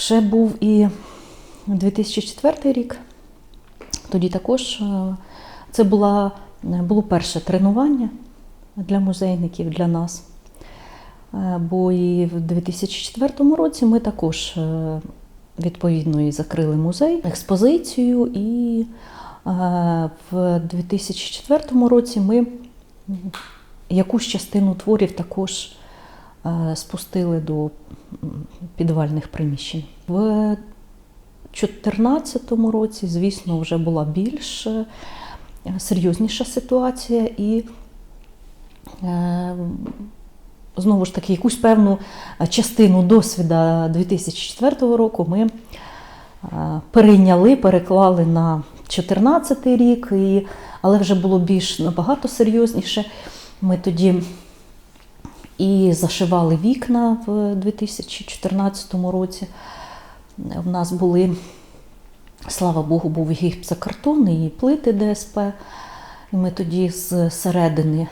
ще був і 2004 рік. Тоді також е, це була, було перше тренування для музейників, для нас. Е, Бо і в 2004 році ми також е, відповідно і закрили музей, експозицію, і е, в 2004 році ми якусь частину творів також е, спустили до підвальних приміщень. В 2014 році, звісно, вже була більш е, серйозніша ситуація, і е, знову ж таки якусь певну е, частину досвіду 2004 року ми е, перейняли, переклали на 2014 рік, і, але вже було більш набагато серйозніше. Ми тоді і зашивали вікна в 2014 році. В нас були, слава Богу, був гіпсокартон, і плити ДСП. І ми тоді з середини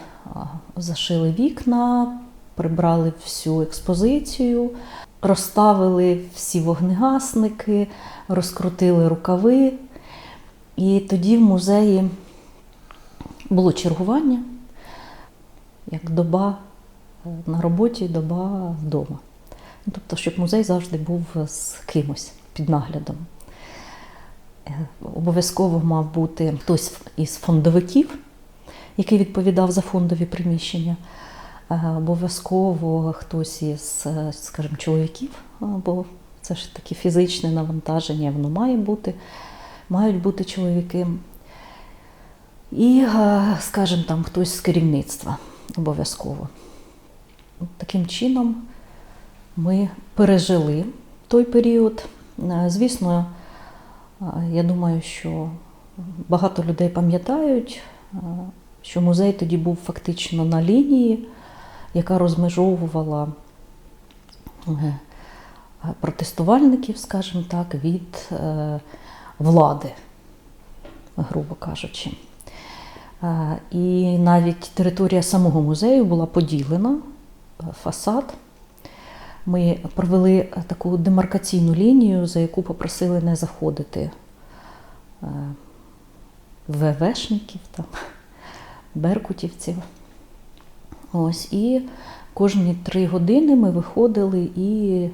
зашили вікна, прибрали всю експозицію, розставили всі вогнегасники, розкрутили рукави. І тоді в музеї було чергування, як доба на роботі, доба вдома. Ну, Тобто, щоб музей завжди був з кимось під наглядом. Е, Обов'язково мав бути хтось із фондовиків, який відповідав за фондові приміщення. Е, Обов'язково хтось із, е, скажімо, чоловіків, бо це ж таке фізичне навантаження, воно має бути, мають бути чоловіки. І, скажімо, там хтось з керівництва обов'язково. Таким чином ми пережили той період. Е, Звісно, е, я думаю, що багато людей пам'ятають, е, що музей тоді був фактично на лінії, яка розмежовувала протестувальників, скажімо так, від влади, грубо кажучи. І навіть територія самого музею була поділена, фасад. Ми провели е, таку демаркаційну лінію, за яку попросили не заходити е, ВВшників, там, беркутівців. Ось, і кожні три години ми виходили і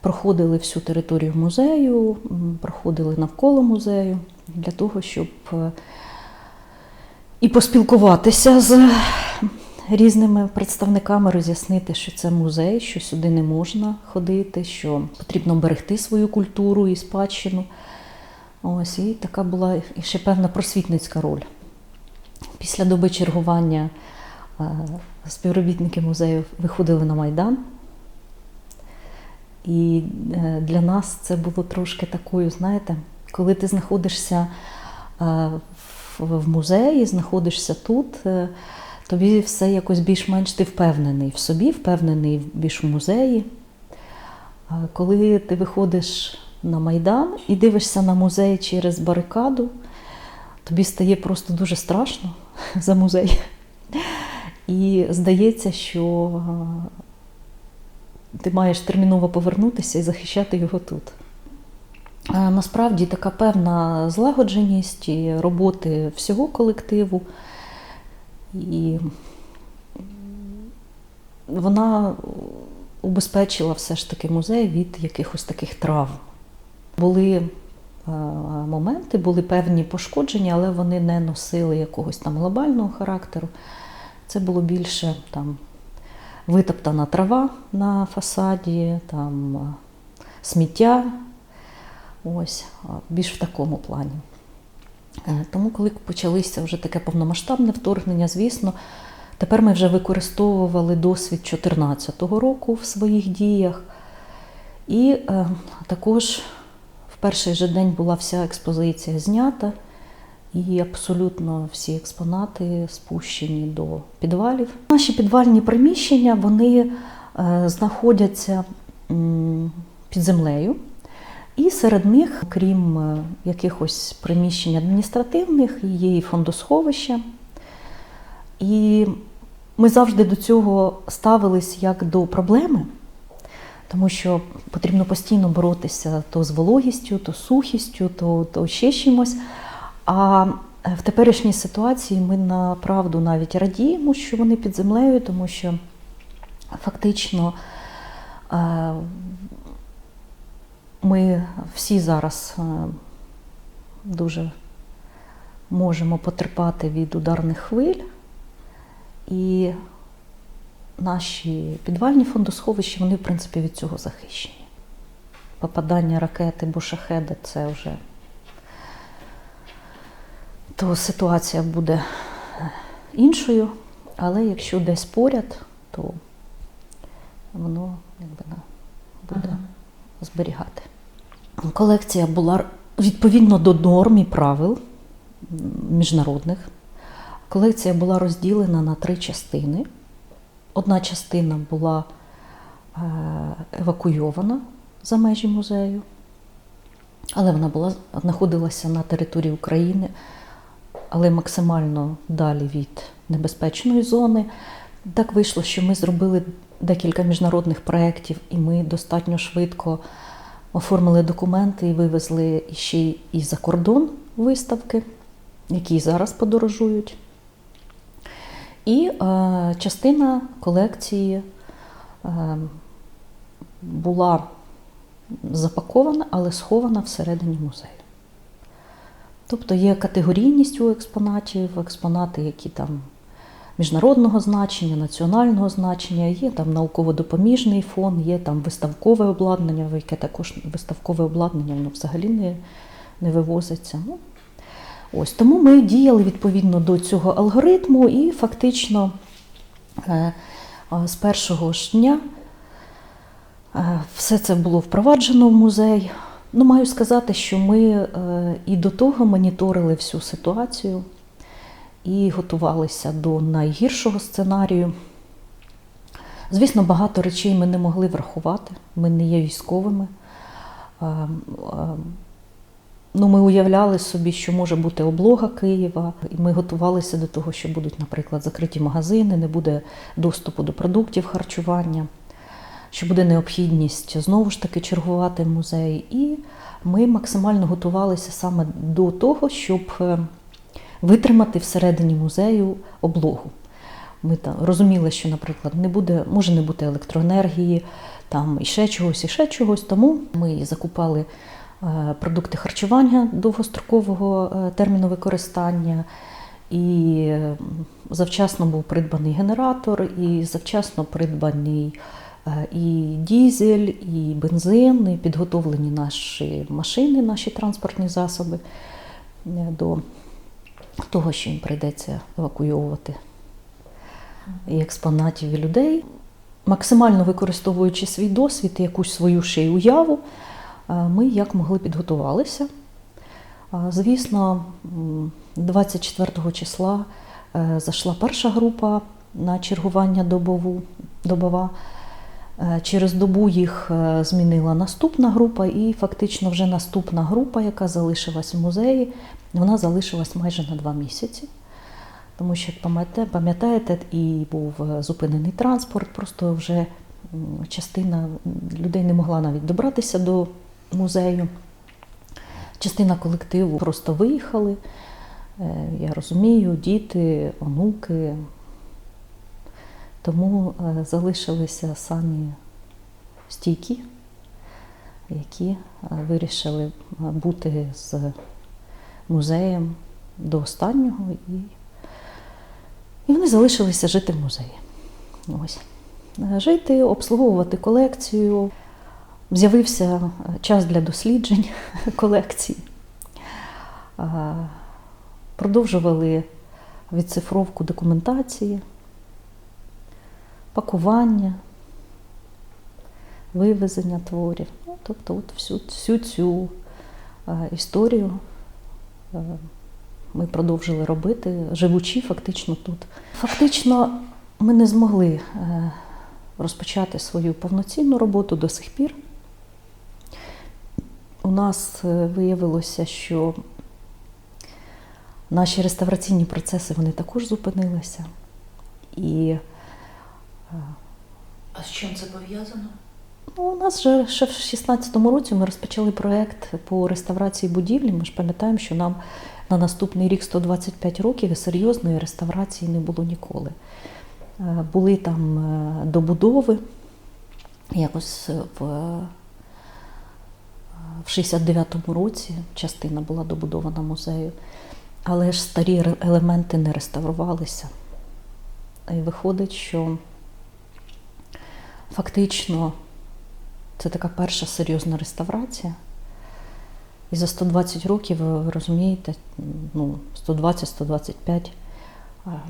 проходили всю територію музею, проходили навколо музею для того, щоб е, і поспілкуватися з різними представниками, роз'яснити, що це музей, що сюди не можна ходити, що потрібно берегти свою культуру і спадщину. Ось, і така була і ще певна просвітницька роль. Після доби чергування е, співробітники музею виходили на Майдан. І е, для нас це було трошки такою, знаєте, коли ти знаходишся е, в- музеї, знаходишся тут, тобі все якось більш-менш ти впевнений в собі, впевнений більш в музеї. Коли ти виходиш на Майдан і дивишся на музей через барикаду, тобі стає просто дуже страшно за музей. І здається, що ти маєш терміново повернутися і захищати його тут. Насправді така певна злагодженість роботи всього колективу. І вона убезпечила все ж таки музей від якихось таких травм. Були е, моменти, були певні пошкодження, але вони не носили якогось там глобального характеру. Це було більше там витоптана трава на фасаді, там е, сміття. Ось, більш в такому плані. Е, Тому, коли почалося вже таке повномасштабне вторгнення, звісно, тепер ми вже використовували досвід 2014 року в своїх діях. І е, також в перший же день була вся експозиція знята, і абсолютно всі експонати спущені до підвалів. Наші підвальні приміщення вони е, знаходяться м, під землею. І серед них, крім е, якихось приміщень адміністративних, є і фондосховища. І ми завжди до цього ставились як до проблеми. тому що потрібно постійно боротися то з вологістю, то сухістю, то, то ще чимось. А е, в теперішній ситуації ми направду навіть радіємо, що вони під землею, тому що фактично е, ми всі зараз е, дуже можемо потерпати від ударних хвиль, і наші підвальні фондосховища, вони, в принципі, від цього захищені. Попадання ракети або шахеда це вже то ситуація буде іншою, але якщо десь поряд, то воно якби, буде зберігати. Колекція була відповідно до норм і правил міжнародних. Колекція була розділена на три частини. Одна частина була е, евакуйована за межі музею, але вона була, знаходилася на території України, але максимально далі від небезпечної зони. Так вийшло, що ми зробили декілька міжнародних проєктів, і ми достатньо швидко оформили документи і вивезли ще і за кордон виставки, які зараз подорожують. І е, частина колекції е, була запакована, але схована всередині музею. Тобто є категорійність у експонатів, експонати, які там міжнародного значення, національного значення, є там науково-допоміжний фон, є там виставкове обладнання, яке також виставкове обладнання воно взагалі не, не вивозиться. Ну, ось тому ми діяли відповідно до цього алгоритму, і фактично е, з першого ж дня е, все це було впроваджено в музей. Ну, маю сказати, що ми е, і до того моніторили всю ситуацію і готувалися до найгіршого сценарію. Звісно, багато речей ми не могли врахувати, ми не є військовими. Е, е, Ну, ми уявляли собі, що може бути облога Києва, і ми готувалися до того, що будуть, наприклад, закриті магазини, не буде доступу до продуктів харчування, що буде необхідність знову ж таки чергувати музей. І ми максимально готувалися саме до того, щоб е, витримати всередині музею облогу. Ми там розуміли, що, наприклад, не буде, може не бути електроенергії, там і ще чогось, і ще чогось. Тому ми закупали е, продукти харчування довгострокового е, терміну використання. І завчасно був придбаний генератор, і завчасно придбаний е, і дізель, і бензин, і підготовлені наші машини, наші транспортні засоби до того, що їм прийдеться евакуйовувати і експонатів, і людей. Максимально використовуючи свій досвід і якусь свою ще й уяву, е, ми як могли підготувалися. Звісно, 24 числа е, зайшла перша група на чергування добову, добова. Е, Через добу їх е, змінила наступна група, і фактично вже наступна група, яка залишилась в музеї, вона залишилась майже на два місяці. Тому що, як пам'ятаєте- і був е, зупинений транспорт, просто вже частина людей не могла навіть добратися до музею. Частина колективу просто виїхали. Я розумію, діти, онуки. Тому е, залишилися самі стійкі, які е, вирішили е, бути з музеєм до останнього, і, і вони залишилися жити в музеї. Ось. Жити, обслуговувати колекцію. З'явився час для досліджень колекції. Продовжували відцифровку документації, пакування, вивезення творів. Ну, тобто, от всю, всю цю е, історію е, ми продовжили робити, живучи фактично тут. Фактично, ми не змогли е, розпочати свою повноцінну роботу до сих пір. У нас е, виявилося, що наші реставраційні процеси вони також зупинилися. І А з чим це пов'язано? Ну, у нас же ще в 16-му році ми розпочали проєкт по реставрації будівлі. Ми ж пам'ятаємо, що нам на наступний рік 125 років і серйозної реставрації не було ніколи. Е, Були там е, добудови, якось в, в 69-му році частина була добудована музею, але ж старі елементи не реставрувалися. І виходить, що фактично це така перша серйозна реставрація. І за 120 років, ви розумієте, ну, 120-125,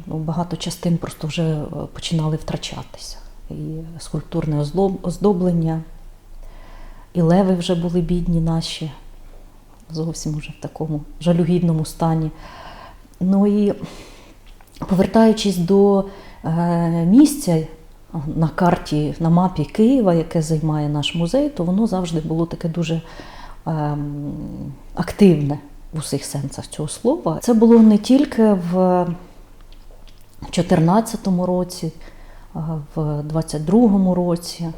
ну, багато частин просто вже е, починали втрачатися. І скульптурне оздоблення, і леви вже були бідні наші, зовсім уже в такому жалюгідному стані. Ну і повертаючись до е, місця на карті, на мапі Києва, яке займає наш музей, то воно завжди було таке дуже ем, активне в усіх сенсах цього слова. Це було не тільки в 2014 році, в 2022 році.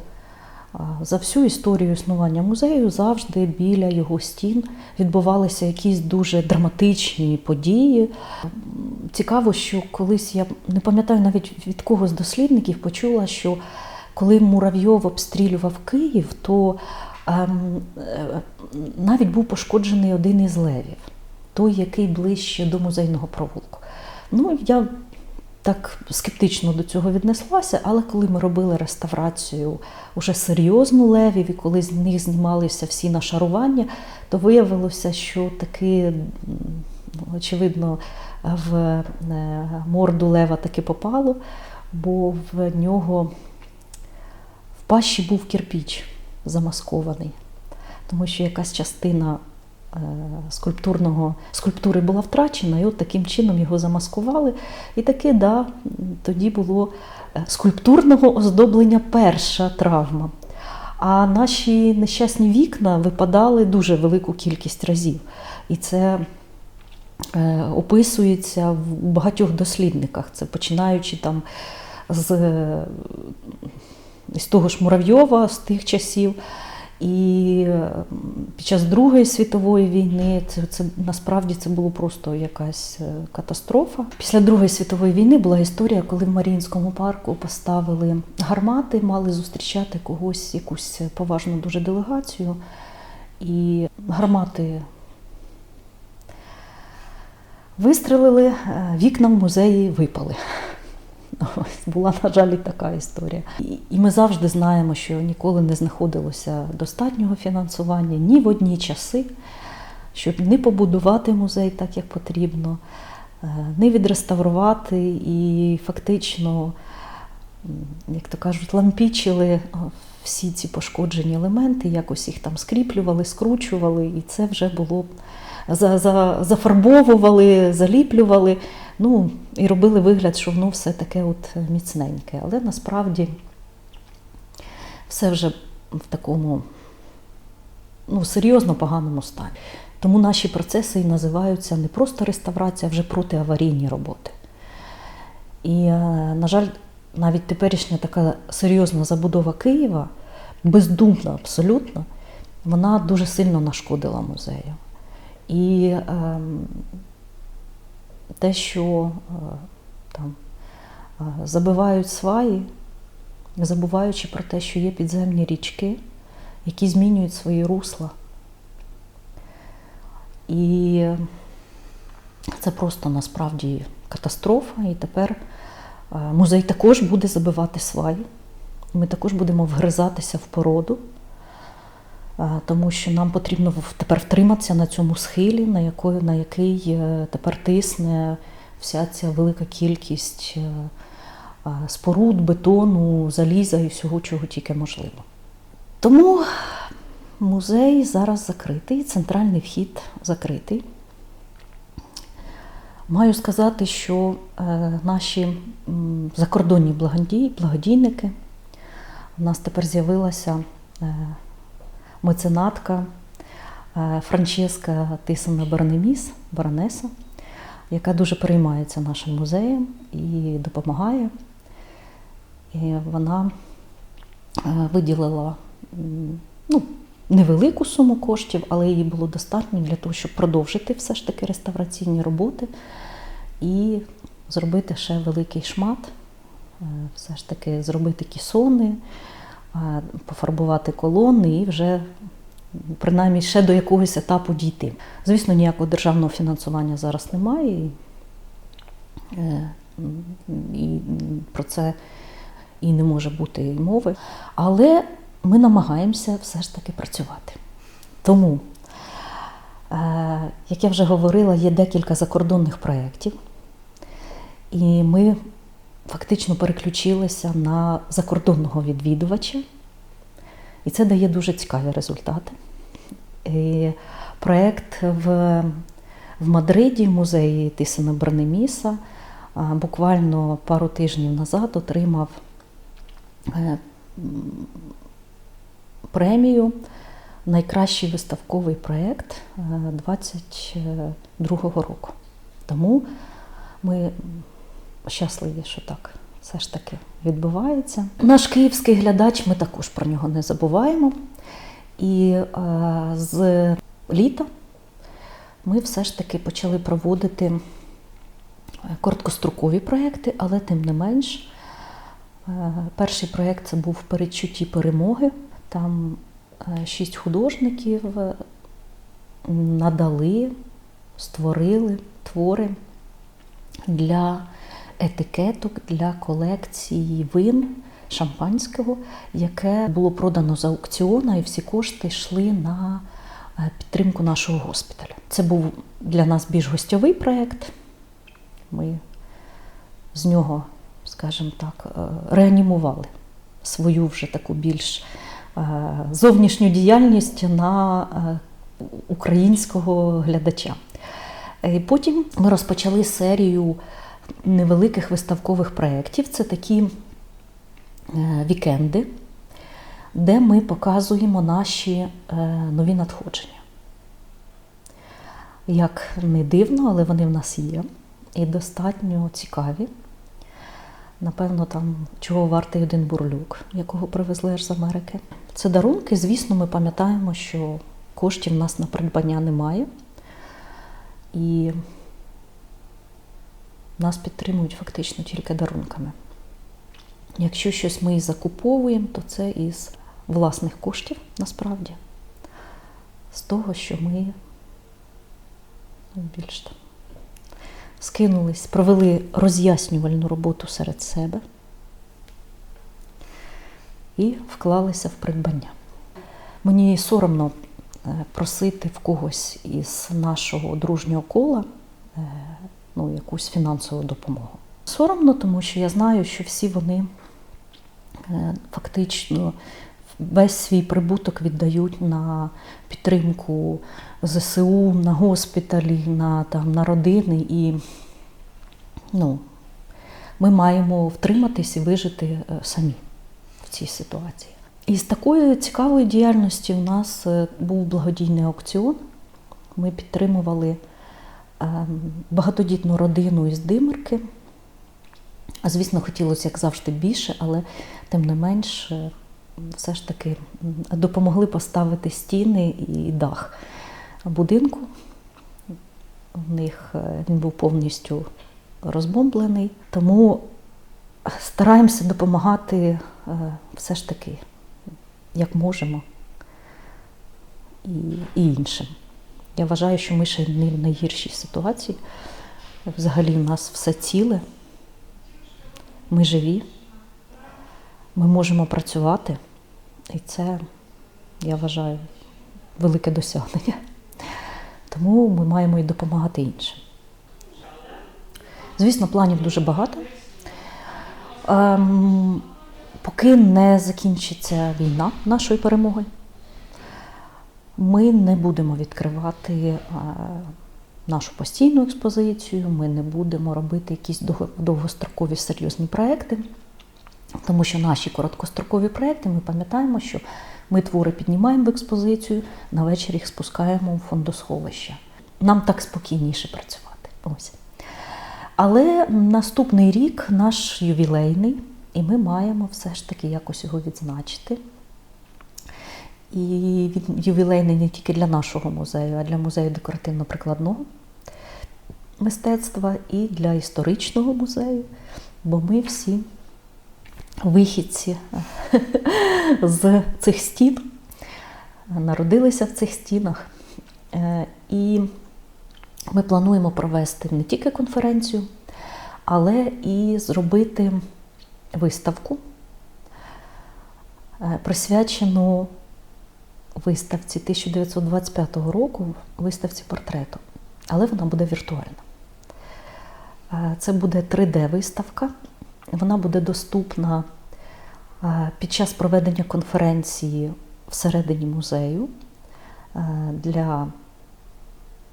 За всю історію існування музею завжди біля його стін відбувалися якісь дуже драматичні події. Цікаво, що колись я не пам'ятаю навіть від кого з дослідників почула, що коли Муравйов обстрілював Київ, то ем, е, навіть був пошкоджений один із левів, той, який ближче до музейного провулку. Ну, я так скептично до цього віднеслася, але коли ми робили реставрацію уже серйозну левів, і коли з них знімалися всі нашарування, то виявилося, що таки, ну, очевидно, в е, морду лева таки попало, бо в нього в пащі був кирпіч замаскований, тому що якась частина скульптурного, скульптури була втрачена, і от таким чином його замаскували. І таки, да, тоді було е, скульптурного оздоблення перша травма. А наші нещасні вікна випадали дуже велику кількість разів. І це е, описується в багатьох дослідниках. Це починаючи там з, е, з того ж Муравйова, з тих часів. І е, під час Другої світової війни це, це насправді це було просто якась е, катастрофа. Після Другої світової війни була історія, коли в Маріїнському парку поставили гармати, мали зустрічати когось, якусь поважну дуже делегацію. І гармати вистрелили, е, вікна в музеї випали. Ось була, на жаль, і така історія. І, ми завжди знаємо, що ніколи не знаходилося достатнього фінансування ні в одні часи, щоб не побудувати музей так, як потрібно, е, не відреставрувати і фактично, як то кажуть, лампічили е, всі ці пошкоджені елементи, якось їх там скріплювали, скручували, і це вже було за, за, зафарбовували, заліплювали. Ну, і робили вигляд, що воно все таке от міцненьке. Але насправді все вже в такому ну, серйозно поганому стані. Тому наші процеси і називаються не просто реставрація, а вже протиаварійні роботи. І, е, на жаль, навіть теперішня така серйозна забудова Києва, бездумна абсолютно, вона дуже сильно нашкодила музею. І ем, те, що е, там е, забивають сваї, забуваючи про те, що є підземні річки, які змінюють свої русла. І це просто насправді катастрофа. І тепер е, музей також буде забивати сваї. Ми також будемо вгризатися в породу, тому що нам потрібно тепер втриматися на цьому схилі, на, якої, на який е, тепер тисне вся ця велика кількість е, споруд, бетону, заліза і всього, чого тільки можливо. Тому музей зараз закритий, центральний вхід закритий. Маю сказати, що е, наші закордонні благодій, благодійники, у нас тепер з'явилася е, меценатка е, Франческа Тисона Барнеміс, баронеса, яка дуже переймається нашим музеєм і допомагає. І вона виділила ну, невелику суму коштів, але її було достатньо для того, щоб продовжити все ж таки реставраційні роботи і зробити ще великий шмат, е, все ж таки зробити кісони, е, пофарбувати колони і вже принаймні ще до якогось етапу дійти. Звісно, ніякого державного фінансування зараз немає. і, е, І про це і не може бути мови. Але ми намагаємося все ж таки працювати. Тому, е, як я вже говорила, є декілька закордонних проєктів, і ми фактично переключилися на закордонного відвідувача, і це дає дуже цікаві результати. І проєкт в, в Мадриді, музеї Тисена Бернеміса, буквально пару тижнів назад отримав е, премію Найкращий виставковий проєкт е, 22-го року. Тому ми щасливі, що так все ж таки відбувається. Наш київський глядач, ми також про нього не забуваємо. І е, з літа ми все ж таки почали проводити е, короткострокові проекти, але тим не менш, е, перший проєкт це був передчутті перемоги. Там е, шість художників е, надали, створили твори для етикеток для колекції вин шампанського, яке було продано з аукціону, і всі кошти йшли на е, підтримку нашого госпіталя. Це був для нас більш гостьовий проєкт. Ми з нього, скажімо так, реанімували свою вже таку більш зовнішню діяльність на е, українського глядача. І потім ми розпочали серію невеликих виставкових проєктів. Це такі е, вікенди, де ми показуємо наші е, нові надходження. Як не дивно, але вони в нас є і достатньо цікаві. Напевно, там чого вартий один бурлюк, якого привезли аж з Америки. Це дарунки. Звісно, ми пам'ятаємо, що коштів в нас на придбання немає. І нас підтримують фактично тільки дарунками. Якщо щось ми і закуповуємо, то це із власних коштів насправді, з того, що ми ну, більш там скинулись, провели роз'яснювальну роботу серед себе і вклалися в придбання. Мені соромно е, просити в когось із нашого дружнього кола е, ну, якусь фінансову допомогу. Соромно, тому що я знаю, що всі вони е, фактично весь свій прибуток віддають на підтримку ЗСУ, на госпіталі, на, там, на родини. І ну, ми маємо втриматись і вижити е, самі в цій ситуації. І з такої цікавої діяльності у нас е, був благодійний аукціон. Ми підтримували ем, багатодітну родину із Димирки. А звісно, хотілося, як завжди, більше, але тим не менш, е, все ж таки допомогли поставити стіни і дах будинку. У них е, він був повністю розбомблений. Тому стараємося допомагати е, все ж таки, як можемо, і, і іншим. Я вважаю, що ми ще не в найгіршій ситуації. Взагалі, у нас все ціле. Ми живі, ми можемо працювати, і це, я вважаю, велике досягнення. Тому ми маємо і допомагати іншим. Звісно, планів дуже багато. Ем, поки не закінчиться війна нашої перемоги, ми не будемо відкривати е, нашу постійну експозицію, ми не будемо робити якісь довго- довгострокові серйозні проекти, тому що наші короткострокові проекти, ми пам'ятаємо, що ми твори піднімаємо в експозицію, на вечір їх спускаємо в фондосховище. Нам так спокійніше працювати. Ось. Але наступний рік наш ювілейний, і ми маємо все ж таки якось його відзначити. І він ювілейний не тільки для нашого музею, а для музею декоративно-прикладного мистецтва і для історичного музею, бо ми всі вихідці з цих стін, народилися в цих стінах. Е, І ми плануємо провести не тільки конференцію, але і зробити виставку, е, присвячену виставці 1925 року, виставці портрету. Але вона буде віртуальна. Е, Це буде 3D-виставка. Вона буде доступна е, під час проведення конференції всередині музею е, для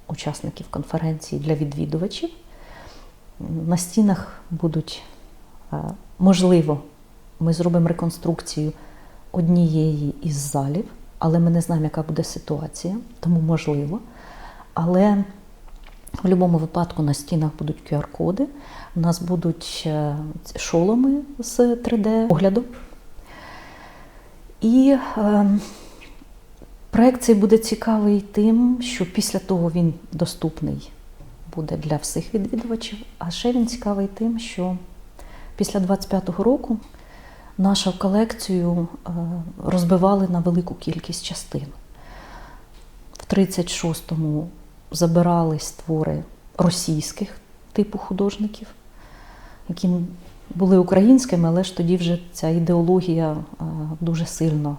учасників конференції, для відвідувачів. На стінах будуть, е, можливо, ми зробимо реконструкцію однієї із залів, але ми не знаємо, яка буде ситуація, тому можливо. Але в будь-якому випадку на стінах будуть QR-коди, у нас будуть е, шоломи з 3D-огляду. І е, проект цей буде цікавий тим, що після того він доступний буде для всіх відвідувачів. А ще він цікавий тим, що після 25-го року нашу колекцію е, розбивали на велику кількість частин. В 36-му забирались твори російських типу художників, які були українськими, але ж тоді вже ця ідеологія е, дуже сильно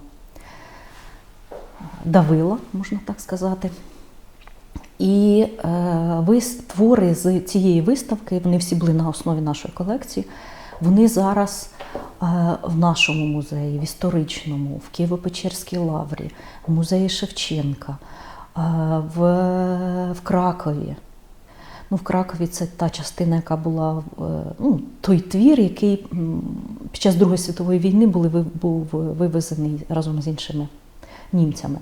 давила, можна так сказати. І е, твори з цієї виставки, вони всі були на основі нашої колекції. Вони зараз е, в нашому музеї, в історичному, в Києво-Печерській лаврі, в музеї Шевченка, в, в Кракові. Ну, в Кракові це та частина, яка була е, ну, той твір, який під час Другої світової війни були, був вивезений разом з іншими німцями.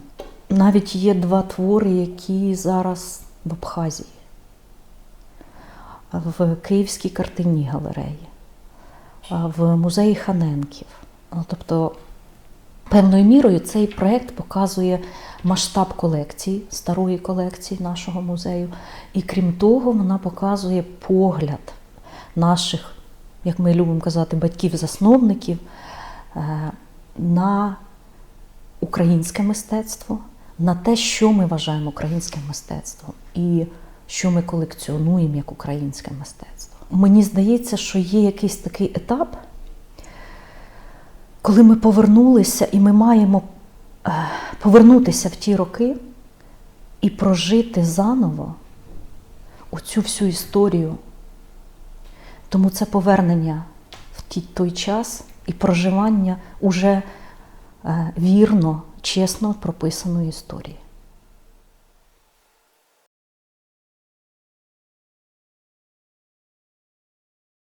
Навіть є два твори, які зараз в Абхазії, в Київській картинній галереї, в музеї Ханенків. Ну, Тобто, певною мірою цей проєкт показує масштаб колекції, старої колекції нашого музею. І крім того, вона показує погляд наших, як ми любимо казати, батьків-засновників е, на українське мистецтво, на те, що ми вважаємо українським мистецтвом, і що ми колекціонуємо як українське мистецтво. Мені здається, що є якийсь такий етап, коли ми повернулися, і ми маємо е, повернутися в ті роки і прожити заново оцю всю історію. Тому це повернення в той час і проживання уже е, вірно, чесно прописаної історії.